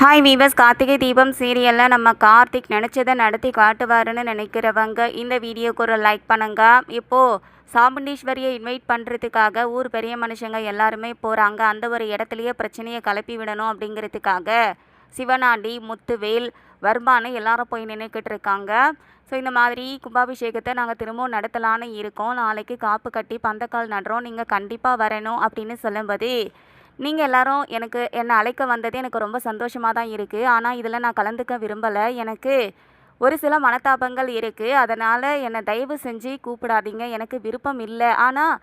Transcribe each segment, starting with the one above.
Hi viewers Karthigai Deepam சீரியலில் நம்ம கார்த்திக் நினச்சதை நடத்தி காட்டுவாருன்னு நினைக்கிறவங்க இந்த வீடியோக்கு ஒரு லைக் பண்ணுங்க. இப்போது சாமுண்டீஸ்வரியை இன்வைட் பண்ணுறதுக்காக ஊர் பெரிய மனுஷங்க எல்லாருமே போகிறாங்க அந்த ஒரு இடத்துலையே பிரச்சனையை கிளப்பி விடணும் அப்படிங்கிறதுக்காக சிவனாண்டி முத்துவேல் வர்மானு எல்லாரும் போய் நின்றுக்கிட்டு இருக்காங்க. ஸோ இந்த மாதிரி கும்பாபிஷேகத்தை நாங்கள் திரும்பவும் நடத்தலான்னு இருக்கோம். நாளைக்கு காப்பு கட்டி பந்தக்கால் நடுறோம். நீங்கள் கண்டிப்பாக வரணும் அப்படின்னு சொல்லும்போது நீங்கள் எல்லாரும் எனக்கு என்னை அழைக்க வந்தது எனக்கு ரொம்ப சந்தோஷமாக தான் இருக்குது ஆனால் இதில் நான் கலந்துக்க விரும்பலை. எனக்கு ஒரு சில மனத்தாபங்கள் இருக்குது அதனால் என்னை தயவு செஞ்சு கூப்பிடாதீங்க. எனக்கு விருப்பம் இல்லை. ஆனால்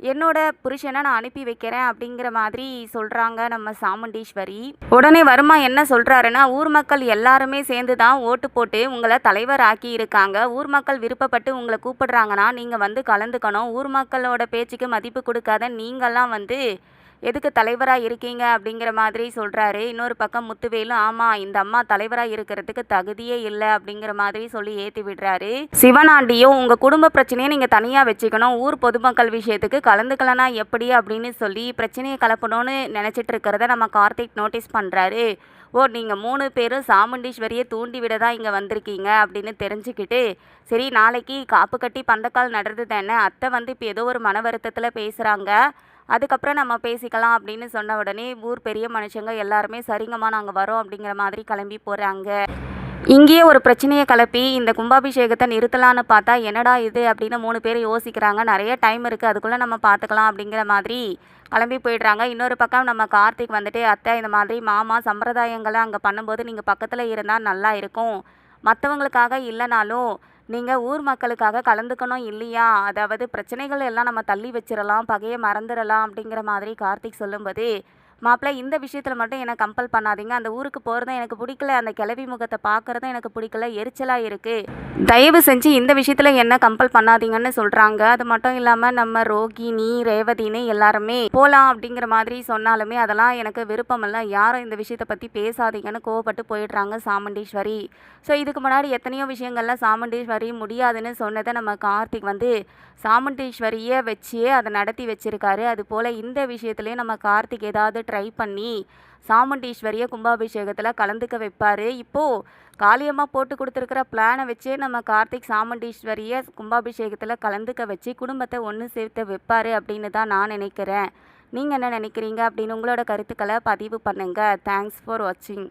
என்னோட புருஷனை நான் அனுப்பி வைக்கிறேன் அப்படிங்கிற மாதிரி சொல்கிறாங்க நம்ம சாமுண்டீஸ்வரி. உடனே வருமா என்ன சொல்கிறாருன்னா ஊர் மக்கள் எல்லாருமே சேர்ந்து தான் ஓட்டு போட்டு உங்களை தலைவர் ஆக்கி இருக்காங்க. ஊர் மக்கள் விருப்பப்பட்டு உங்களை கூப்பிடுறாங்கன்னா நீங்கள் வந்து கலந்துக்கணும். ஊர் மக்களோட பேச்சுக்கு மதிப்பு கொடுக்காத நீங்கள்லாம் வந்து எதுக்கு தலைவராக இருக்கீங்க அப்படிங்கிற மாதிரி சொல்கிறாரு இன்னொரு பக்கம் முத்துவேலும் ஆமாம் இந்த அம்மா தலைவராக இருக்கிறதுக்கு தகுதியே இல்லை அப்படிங்கிற மாதிரி சொல்லி ஏற்றி விடுறாரு. சிவனாண்டியும் உங்கள் குடும்ப பிரச்சனையை நீங்கள் தனியாக வச்சுக்கணும். ஊர் பொதுமக்கள் விஷயத்துக்கு கலந்துக்கலனா எப்படி அப்படின்னு சொல்லி பிரச்சனையை கலப்பணும்னு நினச்சிட்டு இருக்கிறத நம்ம கார்த்திக் நோட்டீஸ் பண்ணுறாரு ஓ நீங்கள் மூணு பேரும் சாமுண்டீஸ்வரியை தூண்டி விட தான் இங்கே வந்திருக்கீங்க அப்படின்னு தெரிஞ்சுக்கிட்டு சரி நாளைக்கு காப்பு கட்டி பந்தக்கால் நடுறது தானே? அத்தை வந்து இப்போ ஏதோ ஒரு மன வருத்தத்தில் பேசுகிறாங்க அதுக்கப்புறம் நம்ம பேசிக்கலாம் அப்படின்னு சொன்ன உடனே ஊர் பெரிய மனுஷங்க எல்லாருமே சரிங்கம்மா நாங்கள் வரோம் அப்படிங்கிற மாதிரி கிளம்பி போகிறாங்க இங்கேயே ஒரு பிரச்சனையை கிளப்பி இந்த கும்பாபிஷேகத்தை நிறுத்தலான்னு பார்த்தா என்னடா இது? அப்படின்னு மூணு பேர் யோசிக்கிறாங்க. நிறைய டைம் இருக்குது அதுக்குள்ளே நம்ம பார்த்துக்கலாம் அப்படிங்கிற மாதிரி கிளம்பி போயிடுறாங்க. இன்னொரு பக்கம் நம்ம கார்த்திக் வந்துட்டு அத்தை இந்த மாதிரி மாமா சம்பிரதாயங்களை அங்கே பண்ணும்போது நீங்கள் பக்கத்தில் இருந்தால் நல்லா இருக்கும். மற்றவங்களுக்காக இல்லைனாலும் நீங்கள் ஊர் மக்களுக்காக கலந்துக்கணும் இல்லையா? அதாவது பிரச்சனைகள் எல்லாம் நம்ம தள்ளி வச்சிடலாம் பகையை மறந்துடலாம் அப்படிங்கிற மாதிரி கார்த்திக் சொல்லும்போது மாப்பிள்ளை இந்த விஷயத்தில் மட்டும் என்னை கம்பல் பண்ணாதீங்க. அந்த ஊருக்கு போகிறதும் எனக்கு பிடிக்கல. அந்த கிளவி முகத்தை பார்க்குறதும் எனக்கு பிடிக்கல. எரிச்சலாக இருக்குது தயவு செஞ்சு இந்த விஷயத்தில் என்ன கம்பல் பண்ணாதீங்கன்னு சொல்கிறாங்க அது மட்டும் இல்லாமல் நம்ம ரோகிணி ரேவதினு எல்லாருமே போகலாம் அப்படிங்கிற மாதிரி சொன்னாலுமே அதெல்லாம் எனக்கு விருப்பம் இல்லை. யாரும் இந்த விஷயத்தை பற்றி பேசாதீங்கன்னு கோவப்பட்டு போயிடுறாங்க சாமுண்டீஸ்வரி. ஸோ இதுக்கு முன்னாடி எத்தனையோ விஷயங்கள்லாம் சாமுண்டீஸ்வரி முடியாதுன்னு சொன்னதை நம்ம கார்த்திக் வந்து சாமுண்டீஸ்வரியை வச்சே அதை நடத்தி வச்சிருக்காரு. அது போல் இந்த விஷயத்துலேயும் நம்ம கார்த்திக் ஏதாவது ட்ரை பண்ணி சாமுண்டீஸ்வரியை கும்பாபிஷேகத்தில் கலந்துக்க வைப்பார். இப்போது காளியம்மா போட்டு கொடுத்துருக்கிற பிளானை வச்சே நம்ம கார்த்திக் சாமுண்டீஸ்வரியை கும்பாபிஷேகத்தில் கலந்துக்க வச்சு குடும்பத்தை ஒன்று சேர்த்து வைப்பார் அப்படின்னு தான் நான் நினைக்கிறேன். நீங்கள் என்ன நினைக்கிறீங்க அப்படின்னு உங்களோட கருத்துக்களை பதிவு பண்ணுங்கள் தேங்க்ஸ் ஃபார் வாட்சிங்